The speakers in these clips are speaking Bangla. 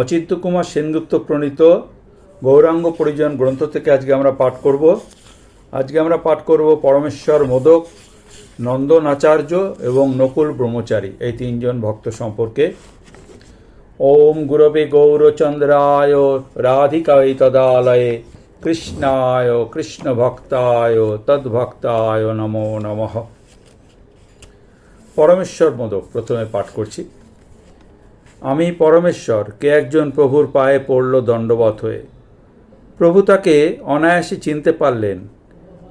অচিন্ত কুমার সেনগুপ্ত প্রণীত গৌরাঙ্গ পরিজন গ্রন্থ থেকে আজকে আমরা পাঠ করব। আজকে আমরা পাঠ করব পরমেশ্বর মোদক, নন্দন আচার্য এবং নকুল ব্রহ্মচারী, এই তিনজন ভক্ত সম্পর্কে। ওম গুরবে গৌরচন্দ্রায় রাধিকায় তদালয়ে, কৃষ্ণায় কৃষ্ণ ভক্তায় তদ্ভক্তায় নমো নমঃ। পরমেশ্বর মোদক, প্রথমে পাঠ করছি। আমি পরমেশ্বর, কে একজন প্রভুর পায়ে পড়ল দণ্ডবত হয়ে। প্রভু তাকে অনায়াসে চিনতে পারলেন।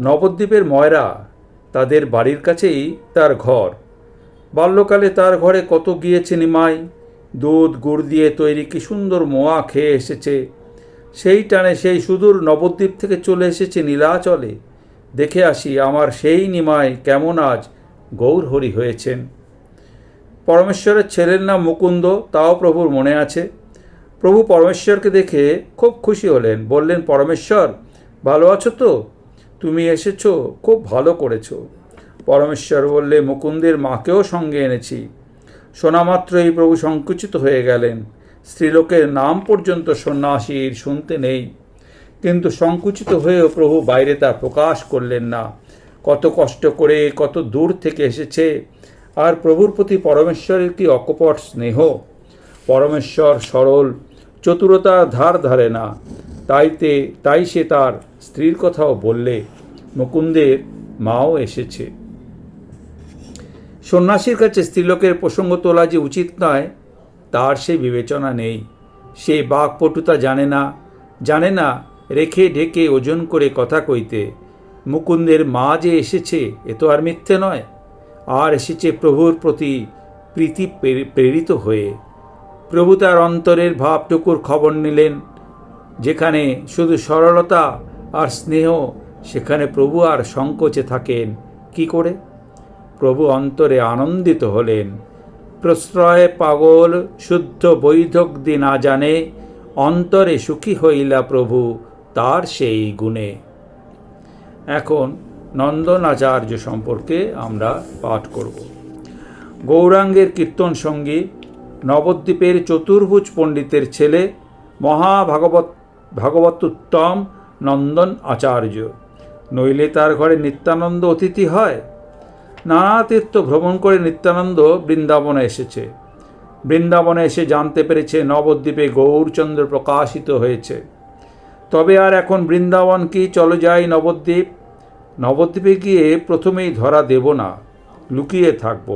নবদ্বীপের ময়রা তাদের বাড়ির কাছেই তার ঘর। বাল্যকালে তার ঘরে কত গিয়েছে নিমাই, দুধ, গুড় দিয়ে তৈরি কি সুন্দর মোয়া খেয়ে এসেছে। সেই টানে সেই সুদূর নবদ্বীপ থেকে চলে এসেছে নীলাচলে। দেখে আসি আমার সেই নিমাই কেমন আজ গৌরহরি হয়েছেন। পরমেশ্বরের ছেলের নাম মুকুন্দ, তাও প্রভুর মনে আছে। প্রভু পরমেশ্বরকে দেখে খুব খুশি হলেন, বললেন, পরমেশ্বর, ভালো আছো তো? তুমি এসেছ, খুব ভালো করেছ। পরমেশ্বর বললে, মুকুন্দের মাকেও সঙ্গে এনেছি। শোনামাত্রই প্রভু সংকুচিত হয়ে গেলেন। স্ত্রীলোকের নাম পর্যন্ত সন্ন্যাসীর শুনতে নেই। কিন্তু সংকুচিত হয়েও প্রভু বাইরে তা প্রকাশ করলেন না। কত কষ্ট করে, কত দূর থেকে এসেছে আর প্রভুর প্রতি পরমেশ্বরের কি অকপট স্নেহ? পরমেশ্বর সরল, চতুরতা ধার ধারে না। তাইতে, তাই সে তার স্ত্রীর কথাও বললে, মুকুন্দের মাও এসেছে। সন্ন্যাসীর কাছে স্ত্রীলোকের প্রসঙ্গ তোলা যে উচিত নয়, তার সে বিবেচনা নেই। সে বাকপটুতা জানে না জানে না রেখে ঢেকে ওজন করে কথা কইতে, মুকুন্দের মা যে এসেছে, এ তো আর মিথ্যে নয়। আর এসেছে প্রভুর প্রতি প্রীতি প্রে- প্রেরিত হয়ে। প্রভু তার অন্তরের ভাবটুকুর খবর নিলেন, যেখানে শুধু সরলতা আর স্নেহ, সেখানে প্রভু আর সংকোচে থাকেন। কি করে? প্রভু অন্তরে আনন্দিত হলেন। প্রশ্রয় পাগল, শুদ্ধ বৈধগ্দি না জানে, অন্তরে সুখী হইলা প্রভু তার সেই গুণে। এখন নন্দনাচার্য সম্পর্কে আমরা পাঠ করব। গৌরাঙ্গের কীর্তন সঙ্গী নবদ্বীপের চতুর্ভুজ পণ্ডিতের ছেলে মহাভাগবত ভাগবতোত্তম নন্দন আচার্য। নইলে তার ঘরে নিত্যানন্দ অতিথি হয়। নানা তীর্থ ভ্রমণ করে নিত্যানন্দ বৃন্দাবনে এসেছে। বৃন্দাবনে এসে জানতে পেরেছে নবদ্বীপে গৌরচন্দ্র প্রকাশিত হয়েছে। তবে আর এখন বৃন্দাবন কি চলো যাই নবদ্বীপ? নবদ্বীপে গিয়ে প্রথমেই ধরা দেব না, লুকিয়ে থাকব।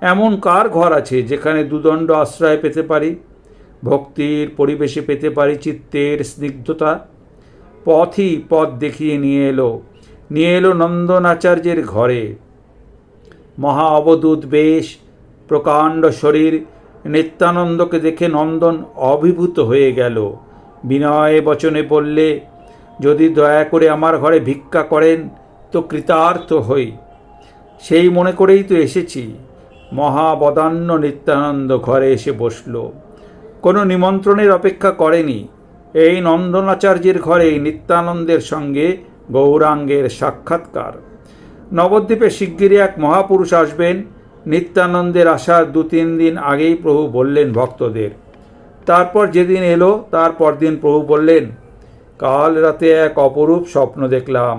এমন কার ঘর আছে যেখানে দুদণ্ড আশ্রয় পেতে পারি? ভক্তির পরিবেশে পেতে পারি চিত্তের স্নিগ্ধতা? পথই পথ দেখিয়ে নিয়ে এলো নিয়ে এলো নন্দনাচার্যের ঘরে। মহা অবদূত বেশ, প্রকাণ্ড শরীর, নিত্যানন্দকে দেখে নন্দন অভিভূত হয়ে গেল। বিনয় বচনে বললে যদি দয়া করে আমার ঘরে ভিক্ষা করেন, তো কৃতার্থ হই। সেই মনে করেই তো এসেছি। মহাবদান্য নিত্যানন্দ ঘরে এসে বসল। কোনো নিমন্ত্রণের অপেক্ষা করেনি। এই নন্দনাচার্যের ঘরেই নিত্যানন্দের সঙ্গে গৌরাঙ্গের সাক্ষাৎকার। নবদ্বীপে শিগগিরই এক মহাপুরুষ আসবেন। নিত্যানন্দের আসার দু তিন দিন আগেই প্রভু বললেন ভক্তদের। তারপর যেদিন এলো তারপর দিন প্রভু বললেন কাল রাতে এক অপরূপ স্বপ্ন দেখলাম।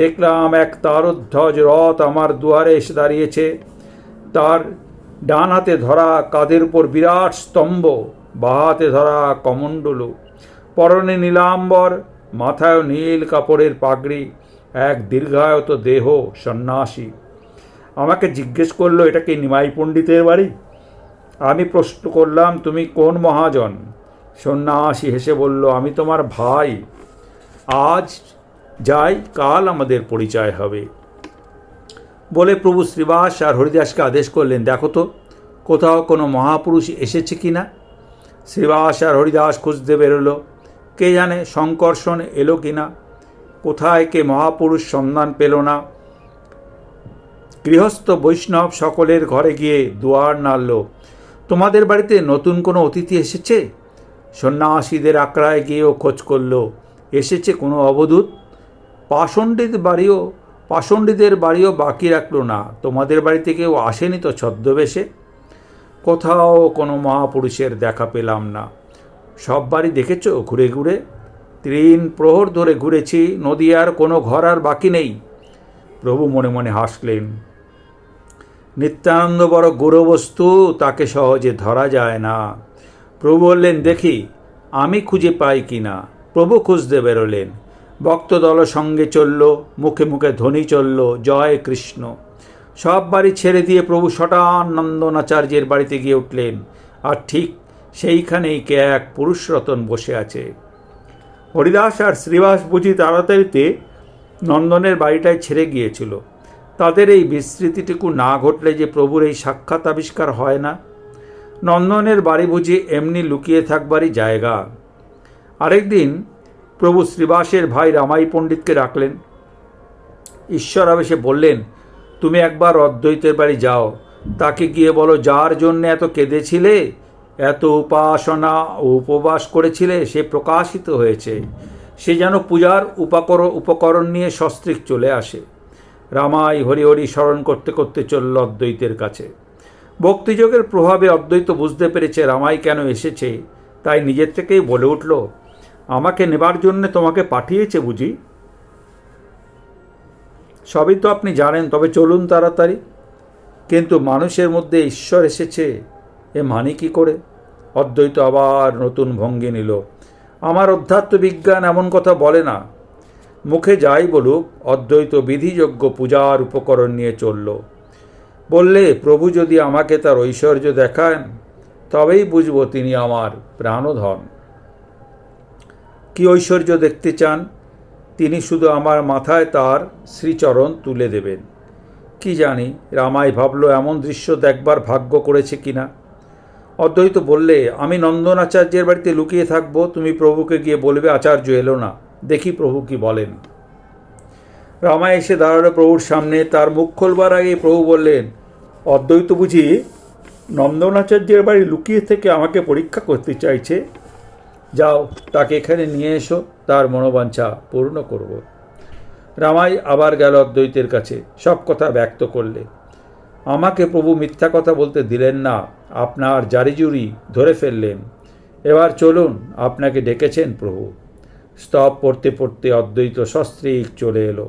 দেখলাম এক তারধ্বজ রথ আমার দুয়ারে এসে দাঁড়িয়েছে। তার ডান হাতে ধরা কাঁধের উপর বিরাট স্তম্ভ বা হাতে ধরা কমণ্ডলু। পরনে নীলাম্বর, মাথায় নীল কাপড়ের পাগড়ি, এক দীর্ঘায়ত দেহ সন্ন্যাসী। আমাকে জিজ্ঞেস করল, এটা কি নিমাই পণ্ডিতের বাড়ি? আমি প্রশ্ন করলাম, তুমি কোন মহাজন? সন্ন্যাসী হেসে বলল, আমি তোমার ভাই। আজ যাই, কাল আমাদের পরিচয় হবে। বলে প্রভু শ্রীবাস আর হরিদাসকে আদেশ করলেন, দেখো তো, কোথাও কোনো মহাপুরুষ এসেছে কি না? শ্রীবাস আর হরিদাস খুঁজতে বেরোলো, কে জানে, সংকর্ষণ এলো কি না? কোথায় কে মহাপুরুষ সন্ধান পেল না? গৃহস্থ বৈষ্ণব সকলের ঘরে গিয়ে দুয়ার নাড়ল, তোমাদের বাড়িতে নতুন কোনো অতিথি এসেছে? সন্ন্যাসীদের আঁকড়ায় গিয়েও খোঁজ করল। এসেছে কোনো অবধূত? পাষণ্ডিত বাড়িও পাষণ্ডিতের বাড়িও বাকি রাখল না। তোমাদের বাড়িতে কেউ আসেনি তো ছদ্মবেশে? কোথাও কোনো মহাপুরুষের দেখা পেলাম না। সব বাড়ি দেখেছ ঘুরে ঘুরে? তিন প্রহর ধরে ঘুরেছি নদীয়ার কোনো ঘর আর বাকি নেই। প্রভু মনে মনে হাসলেন। নিত্যানন্দ বড় গুরুবস্তু, তাকে সহজে ধরা যায় না। প্রভু বললেন, দেখি, আমি খুঁজে পাই কি না। প্রভু খুঁজতে বেরোলেন। ভক্তদল সঙ্গে চলল, মুখে মুখে ধ্বনি চলল, জয় কৃষ্ণ। সব বাড়ি ছেড়ে দিয়ে প্রভু শটান নন্দনাচার্যের বাড়িতে গিয়ে উঠলেন। আর ঠিক সেইখানেই কে এক পুরুষ রতন বসে আছে। হরিদাস আর শ্রীবাস বুঝি তাড়াতাড়িতে নন্দনের বাড়িটায় ছেড়ে গিয়েছিল। তাদের এই বিস্তৃতিটুকু না ঘটলে যে প্রভুর এই সাক্ষাৎ আবিষ্কার হয় না। নন্দনের বাড়ি বুঝি এমনি লুকিয়ে থাকবারই জায়গা। আরেকদিন প্রভু শ্রীবাসের ভাই রামাই পণ্ডিতকে ডাকলেন। ঈশ্বর আবেশে বললেন, তুমি একবার অদ্বৈতের বাড়ি যাও। তাকে গিয়ে বলো, যার জন্য এত কেঁদেছিলে, এত উপাসনা ও উপবাস করেছিলে, সে প্রকাশিত হয়েছে। সে যেন পূজার উপাকর, উপকরণ নিয়ে সস্ত্রিক চলে আসে। রামাই হরি হরি স্মরণ করতে করতে চলল অদ্বৈতের কাছে। ভক্তিযোগের প্রভাবে অদ্বৈত বুঝতে পেরেছে রামাই কেন এসেছে, তাই নিজের থেকেই বলে উঠল, আমাকে নেবার জন্য তোমাকে পাঠিয়েছে বুঝি? সবই তো আপনি জানেন, তবে চলুন তাড়াতাড়ি। কিন্তু মানুষের মধ্যে ঈশ্বর এসেছে, এ মানে কি করে? অদ্বৈত আবার নতুন ভঙ্গি নিল। আমার অধ্যাত্ম বিজ্ঞান এমন কথা বলে না। মুখে যাই বলুক, অদ্বৈত বিধিযোগ্য পূজার উপকরণ নিয়ে চলল। বললে, প্রভু যদি আমাকে তার ঐশ্বর্য দেখান, তবেই বুঝব তিনি আমার প্রাণধন। কি ঐশ্বর্য দেখতে চান? তিনি শুধু আমার মাথায় তার শ্রীচরণ তুলে দেবেন। কি জানি, রামাই ভাবল, এমন দৃশ্য দেখবার ভাগ্য করেছে কিনা অদ্বৈত বললে, আমি নন্দনাচার্যের বাড়িতে লুকিয়ে থাকব, তুমি প্রভুকে গিয়ে বলবে, আচার্য এলো না। দেখি প্রভু কি বলেন। রামায় এসে দাঁড়াল প্রভুর সামনে। তার মুখ খোলবার আগে প্রভু বললেন অদ্বৈত বুঝি নন্দনাচার্যের বাড়ি লুকিয়ে থেকে আমাকে পরীক্ষা করতে চাইছে। যাও, তাকে এখানে নিয়ে এসো, তার মনোবাঞ্ছা পূর্ণ করব। রামাই আবার গেল অদ্বৈতের কাছে, সব কথা ব্যক্ত করলে। আমাকে প্রভু মিথ্যা কথা বলতে দিলেন না, আপনার জারিজুরি ধরে ফেললেন। এবার চলুন, আপনাকে ডেকেছেন প্রভু। স্তব পড়তে পড়তে অদ্বৈত সস্ত্রীক চলে এলো।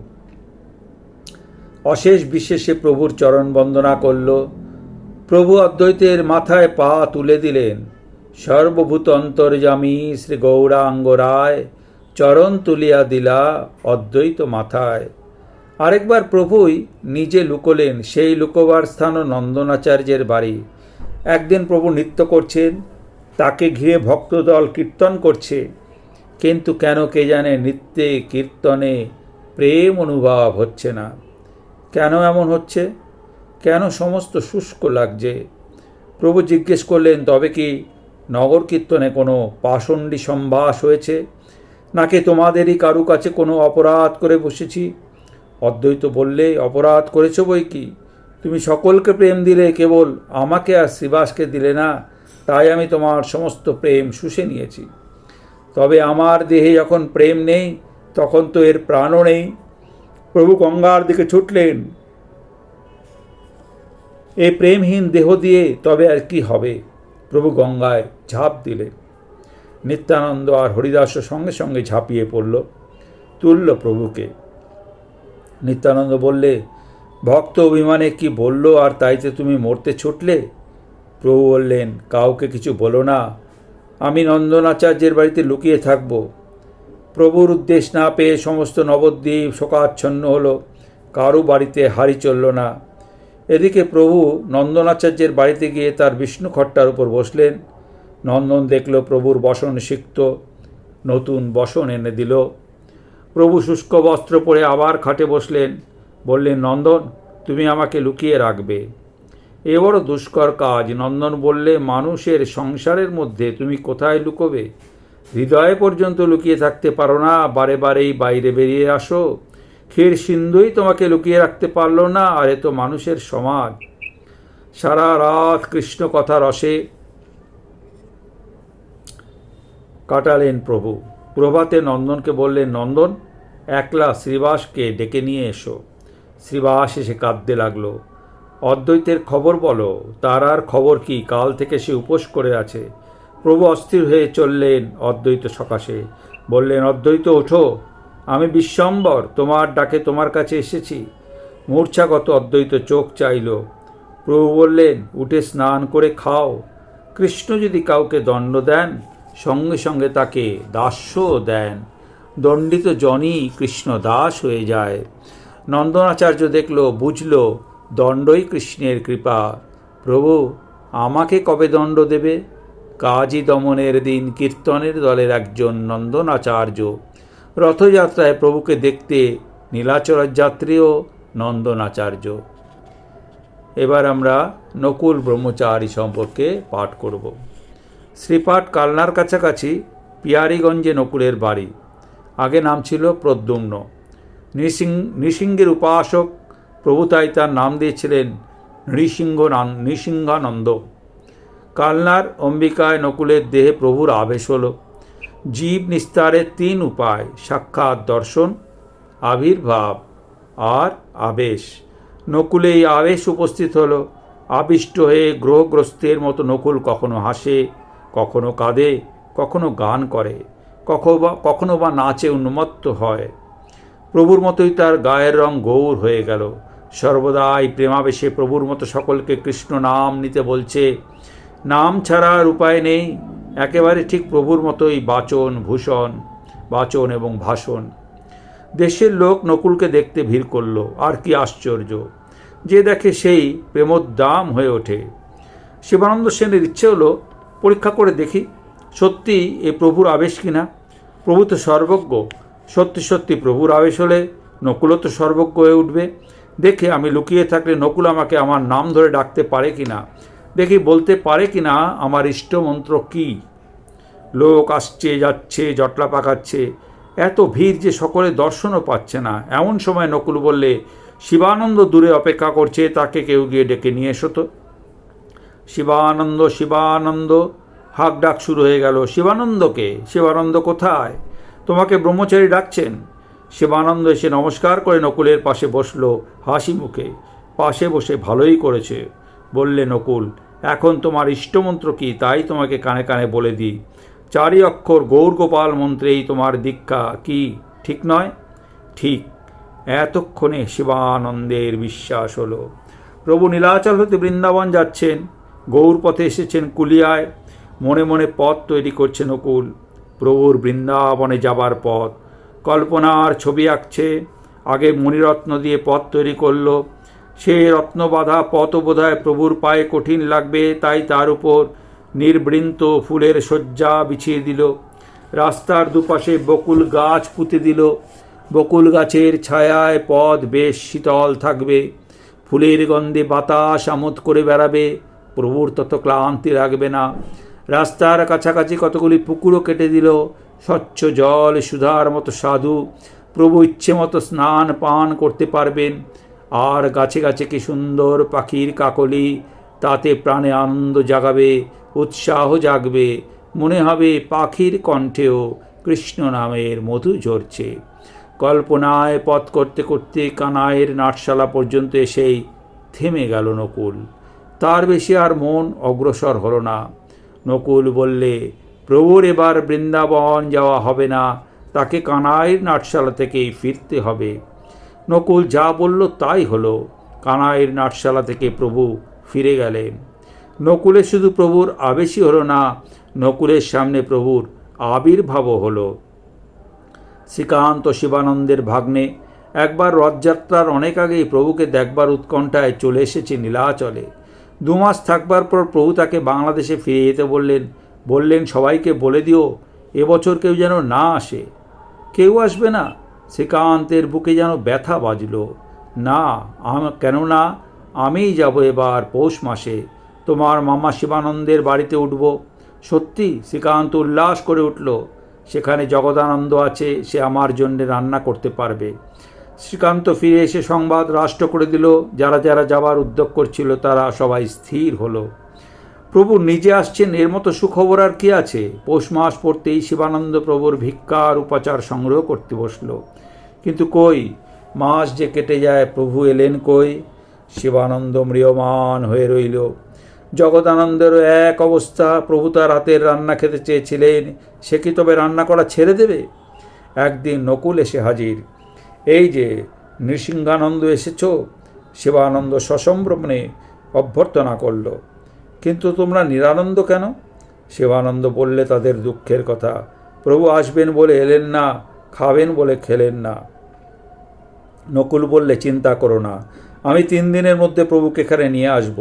অশেষ বিশেষে প্রভুর চরণ বন্দনা করল। প্রভু অদ্বৈতের মাথায় পা তুলে দিলেন। সর্বভূত অন্তর্যামী শ্রী গৌরাঙ্গ রায় চরণ তুলিয়া দিলা অদ্বৈত মাথায়। আরেকবার প্রভুই নিজে লুকোলেন সেই লুকোবার স্থানও নন্দনাচার্যের বাড়ি। একদিন প্রভু নৃত্য করছেন, তাকে ঘিরে ভক্তদল কীর্তন করছে। কিন্তু কেন কে জানে নৃত্যে, কীর্তনে প্রেম অনুভব হচ্ছে না। কেন এমন হচ্ছে? কেন সমস্ত শুষ্ক লাগছে? প্রভু জিজ্ঞেস করলেন, তবে কি নগর কীর্তনে কোনো পাষণ্ডী সম্বাস হয়েছে? নাকি তোমাদেরই কারু কাছে কোনো অপরাধ করে বসেছি? অদ্বৈত বললে, অপরাধ করেছ বই কি? তুমি সকলকে প্রেম দিলে, কেবল আমাকে আর শ্রীবাসকে দিলে না। তাই আমি তোমার সমস্ত প্রেম শুষে নিয়েছি। তবে আমার দেহে যখন প্রেম নেই, তখন তো এর প্রাণও নেই। প্রভু গঙ্গার দিকে ছুটলেন। এই প্রেমহীন দেহ দিয়ে তবে আর কি হবে? প্রভু গঙ্গায় ঝাঁপ দিলেন। নিত্যানন্দ আর হরিদাস সঙ্গে সঙ্গে ঝাঁপিয়ে পড়ল, তুলল প্রভুকে। নিত্যানন্দ বললে, ভক্ত অভিমানে কি বলল আর তাইতে তুমি মরতে ছুটলে? প্রভু বললেন, কাউকে কিছু বলো না। আমি নন্দনাচার্যের বাড়িতে লুকিয়ে থাকব। প্রভুর উদ্দেশ না পেয়ে সমস্ত নবদ্বীপ শোকাচ্ছন্ন হলো। কারও বাড়িতে হাড়ি চলল না। এদিকে প্রভু নন্দনাচার্যের বাড়িতে গিয়ে তার বিষ্ণু খট্টার উপর বসলেন। নন্দন দেখল প্রভুর বসন সিক্ত, নতুন বসন এনে দিল। প্রভু শুষ্ক বস্ত্র পরে আবার খাটে বসলেন। বললেন, নন্দন, তুমি আমাকে লুকিয়ে রাখবে। এ বড় দুষ্কর কাজ। নন্দন বললে, মানুষের সংসারের মধ্যে তুমি কোথায় লুকোবে? হৃদয়ে পর্যন্ত লুকিয়ে থাকতে পারো না, বারে বারেই বাইরে বেরিয়ে আসো। ক্ষীর সিন্ধুই তোমাকে লুকিয়ে রাখতে পারল না, আর এ তো মানুষের সমাজ। সারা রাত কৃষ্ণ কথা রসে। কাটালেন প্রভু। প্রভাতে নন্দনকে বললেন, নন্দন, একলা শ্রীবাসকে ডেকে নিয়ে এসো। শ্রীবাস এসে কাঁদতে লাগল। অদ্বৈতের খবর বলো, তার আর খবর কি? কাল থেকে সে উপোস করে আছে। প্রভু অস্থির হয়ে চললেন অদ্বৈত সকাশে। বললেন, অদ্বৈত, ওঠো। আমি বিশ্বম্বর, তোমার ডাকে তোমার কাছে এসেছি। মূর্ছাগত অদ্বৈত চোখ চাইল। প্রভু বললেন, উঠে স্নান করে খাও। কৃষ্ণ যদি কাউকে দণ্ড দেন, সঙ্গে সঙ্গে তাকে দাস্যও দেন। দণ্ডিত জনই কৃষ্ণ দাস হয়ে যায়। নন্দনাচার্য দেখল, বুঝল, দণ্ডই কৃষ্ণের কৃপা। প্রভু, আমাকে কবে দণ্ড দেবে? কাজী দমনের দিন কীর্তনের দলের একজন নন্দনাচার্য। রথযাত্রায় প্রভুকে দেখতে নীলাচলের যাত্রীও নন্দনাচার্য। এবার আমরা নকুল ব্রহ্মচারী সম্পর্কে পাঠ করব। শ্রীপাঠ কালনার কাছাকাছি পিয়ারিগঞ্জে নকুলের বাড়ি। আগে নাম ছিল প্রদ্যুম্ন। নৃসিং নৃসিংহের উপাসক প্রভু তাই তার নাম দিয়েছিলেন নৃসিংহ নান- নৃসিংহানন্দ। কালনার অম্বিকায় নকুলের দেহে প্রভুর আবেশ হল। জীব নিস্তারের তিন উপায়, সাক্ষাৎ, দর্শন, আবির্ভাব আর আবেশ। নকুলে এই আবেশ উপস্থিত হল। আবিষ্ট হয়ে গ্রহগ্রস্তের মতো নকুল কখনো হাসে, কখনো কাঁদে, কখনো গান করে কখনো বা কখনো বা নাচে উন্মত্ত হয়। প্রভুর মতোই তার গায়ের রং গৌর হয়ে গেল। সর্বদাই প্রেমাবেশে প্রভুর মতো সকলকে কৃষ্ণ নাম নিতে বলছে। নাম ছাড়া আর উপায় নেই। একেবারে ঠিক প্রভুর মতোই বাচন, ভূষণ, বাচন এবং ভাষণ। দেশের লোক নকুলকে দেখতে ভিড় করল। আর কি আশ্চর্য। যে দেখে সেই প্রেমোদ্দাম হয়ে ওঠে। শিবানন্দ সেনের ইচ্ছে হলো, পরীক্ষা করে দেখি, সত্যি এ প্রভুর আবেশ কিনা? প্রভু তো সর্বজ্ঞ। সত্যি সত্যি প্রভুর আবেশ হলে নকুলও তো সর্বজ্ঞ হয়ে উঠবে। দেখে আমি লুকিয়ে থাকলে নকুল আমাকে আমার নাম ধরে ডাকতে পারে কিনা? দেখি বলতে পারে কি না, আমার ইষ্টমন্ত্র কী? লোক আসছে, যাচ্ছে, জটলা পাকাচ্ছে। এত ভিড় যে সকলে দর্শনও পাচ্ছে না। এমন সময় নকুল বললে, শিবানন্দ দূরে অপেক্ষা করছে, তাকে কেউ গিয়ে ডেকে নিয়ে এসো তো। শিবানন্দ শিবানন্দ হাক ডাক শুরু হয়ে গেল। শিবানন্দকে? শিবানন্দ কোথায়? তোমাকে ব্রহ্মচারী ডাকছেন? শিবানন্দ এসে নমস্কার করে নকুলের পাশে বসল হাসি মুখে। পাশে বসে ভালোই করেছে। বললে নকুল, এখন তোমার ইষ্টমন্ত্র কি? তাই তোমাকে কানে কানে বলে দিই। চারি অক্ষর গৌরগোপাল মন্ত্রেই তোমার দীক্ষা। কি? ঠিক নয়? ঠিক। এতক্ষণে শিবানন্দের বিশ্বাস হলো। প্রভু নীলাচল হতে বৃন্দাবন যাচ্ছেন। গৌর পথে এসেছেন কুলিয়ায়। মনে মনে পথ তৈরি করছে নকুল। প্রভুর বৃন্দাবনে যাবার পথ। কল্পনার ছবি আঁকছে। আগে মণিরত্ন দিয়ে পথ তৈরি করল। সে রত্নবাধা পথ বোধহয় প্রভুর পায়ে কঠিন লাগবে, তাই তার উপর নির্বৃন্ত ফুলের শয্যা বিছিয়ে দিল। রাস্তার দুপাশে বকুল গাছ পুঁতে দিল। বকুল গাছের ছায়ায় পথ বেশ শীতল থাকবে। ফুলের গন্ধে বাতাস আমোদ করে বেড়াবে। প্রভুর তত ক্লান্তি রাখবে না। রাস্তার কাছাকাছি কতগুলি পুকুরও কেটে দিল। স্বচ্ছ জল, সুধার মতো সাধু, প্রভু ইচ্ছে মতো স্নান পান করতে পারবেন। আর গাছে গাছে কি সুন্দর পাখির কাকলি, তাতে প্রাণে আনন্দ জাগাবে, উৎসাহ জাগবে, মনে হবে পাখির কণ্ঠেও কৃষ্ণ নামের মধু ঝরছে। কল্পনায় পথ করতে করতে কানায়ের নাটশালা পর্যন্ত এসেই থেমে গেল নকুল। তার বেশি আর মন অগ্রসর হলো না। নকুল বললে, প্রভুর এবার বৃন্দাবন যাওয়া হবে না, তাকে কানাইয়ের নাটশালা থেকেই ফিরতে হবে। নকুল যা বলল তাই হলো। কানাইয়ের নাটশালা থেকে প্রভু ফিরে গেলেন। নকুলের শুধু প্রভুর আবেশই হলো না, নকুলের সামনে প্রভুর আবির্ভাবও হলো। শ্রীকান্ত শিবানন্দের ভাগ্নে একবার রথযাত্রার অনেক আগেই প্রভুকে দেখবার উৎকণ্ঠায় চলে এসেছে নীলাচলে। দু মাস থাকবার পর প্রভু তাকে বাংলাদেশে ফিরে যেতে বললেন বললেন, সবাইকে বলে দিও এবছর কেউ যেন না আসে। কেউ আসবে না শ্রীকান্তের বুকে যেন ব্যথা বাজল। না কেননা আমিই যাব এবার পৌষ মাসে। তোমার মামা শিবানন্দের বাড়িতে উঠব। সত্যি শ্রীকান্ত উল্লাস করে উঠল। সেখানে জগদানন্দ আছে, সে আমার জন্যে রান্না করতে পারবে। শ্রীকান্ত ফিরে এসে সংবাদ রাষ্ট্র করে দিল। যারা যারা যাবার উদ্যোগ করছিল, তারা সবাই স্থির হলো। প্রভু নিজে আসছেন, এর মতো সুখবর আর কি আছে? পৌষ মাস পড়তেই শিবানন্দ প্রভুর ভিক্ষার উপাচার সংগ্রহ করতে বসল। কিন্তু কই? মাস যে কেটে যায়, প্রভু এলেন কই? শিবানন্দ ম্রিয়মান হয়ে রইল। জগদানন্দেরও এক অবস্থা, প্রভু তার রাতের রান্না খেতে চেয়েছিলেন, সে কি তবে রান্না করা ছেড়ে দেবে? একদিন নকুল এসে হাজির। এই যে, নৃসিংহানন্দ এসেছ? শিবানন্দ সসম্ভ্রমণে অভ্যর্থনা করল। কিন্তু তোমরা নিরানন্দ কেন? শিবানন্দ বললে তাদের দুঃখের কথা। প্রভু আসবেন বলে এলেন না, খাবেন বলে খেলেন না। নকুল বললে, চিন্তা করো না, আমি তিন দিনের মধ্যে প্রভুকে এখানে নিয়ে আসব।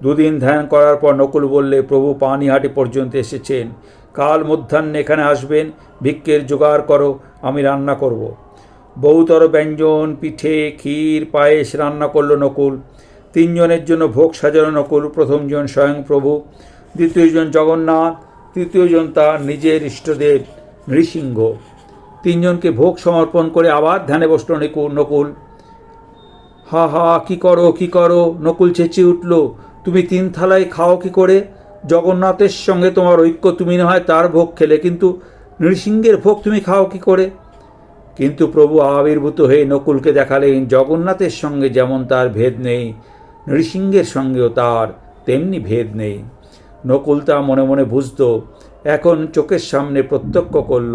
দুদিন ধ্যান করার পর নকুল বললে, প্রভু পানিহাটি পর্যন্ত এসেছেন। কাল মধ্যাহ্নে এখানে আসবেন, ভিক্ষের জোগাড় করো, আমি রান্না করব। বহুতর ব্যঞ্জন, পিঠে, ক্ষীর, পায়েস রান্না করল নকুল। তিনজনের জন্য ভোগ সাজানো নকুল। প্রথমজন স্বয়ং প্রভু, দ্বিতীয়জন জগন্নাথ, তৃতীয়জন তার নিজের ইষ্টদেব নৃসিংহ। তিনজনকে ভোগ সমর্পণ করে আবার ধ্যানে বসল নিকুল, নকুল। হা হা, কি করো কি করো? নকুল চেঁচিয়ে উঠল, তুমি তিন থালায় খাও কি করে? জগন্নাথের সঙ্গে তোমার ঐক্য, তুমি না হয় তার ভোগ খেলে, কিন্তু নৃসিংহের ভোগ তুমি খাও কি করে? কিন্তু প্রভু আবির্ভূত হয়ে নকুলকে দেখালেন, জগন্নাথের সঙ্গে যেমন তার ভেদ নেই, নৃসিংহের সঙ্গেও তার তেমনি ভেদ নেই। নকুল তা মনে মনে বুঝত, এখন চোখের সামনে প্রত্যক্ষ করল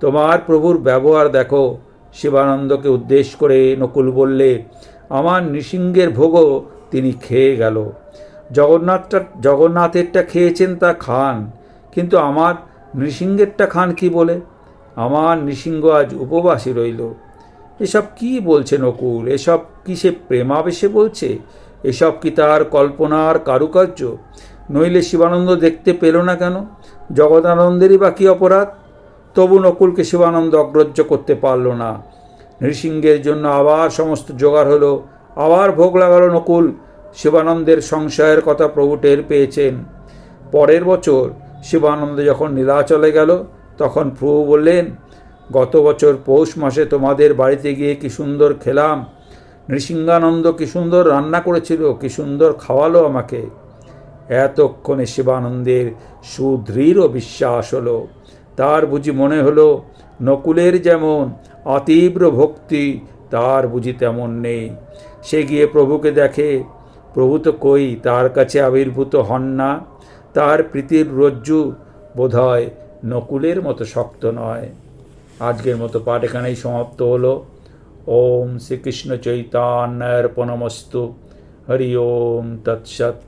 তোমার প্রভুর ব্যবহার দেখো। শিবানন্দকে উদ্দেশ করে নকুল বললে, আমার নৃসিংহের ভোগও তিনি খেয়ে গেল। জগন্নাথটা, জগন্নাথেরটা খেয়েছেন তা খান, কিন্তু আমার নৃসিংহেরটা খান কি বলে? আমার নৃসিংহ আজ উপবাসী রইল। এসব কি বলছে নকুল? এসব কি সে প্রেমাবেশে বলছে? এসব কি তার কল্পনার কারুকার্য? নইলে শিবানন্দ দেখতে পেল না কেন? জগদানন্দেরই বা কী অপরাধ? তবু নকুলকে শিবানন্দ অগ্রাহ্য করতে পারল না। নৃসিংহের জন্য আবার সমস্ত জোগাড় হলো। আবার ভোগ লাগালো নকুল। শিবানন্দের সংশয়ের কথা প্রভু টের পেয়েছেন। পরের বছর শিবানন্দ যখন নীলাচলে গেল, তখন প্রভু বললেন, গত বছর পৌষ মাসে তোমাদের বাড়িতে গিয়ে কি সুন্দর খেলাম। নৃসিংহানন্দ কি সুন্দর রান্না করেছিল, কি সুন্দর খাওয়ালো আমাকে। এতক্ষণে শিবানন্দের সুদৃঢ় বিশ্বাস হলো। তার বুঝি মনে হলো, নকুলের যেমন অতীব্র ভক্তি, তার বুঝি তেমন নেই। সে গিয়ে প্রভুকে দেখে, প্রভু তো কই, তার কাছে আবির্ভূত হন না। তার প্রীতির রজ্জু বোধহয় নকুলের মতো শক্ত নয়। আজকের মতো পাঠ এখানেই সমাপ্ত হলো। ওম শ্রীকৃষ্ণ চৈতন্যর্পণমস্তু। হরি ওম তৎসৎ।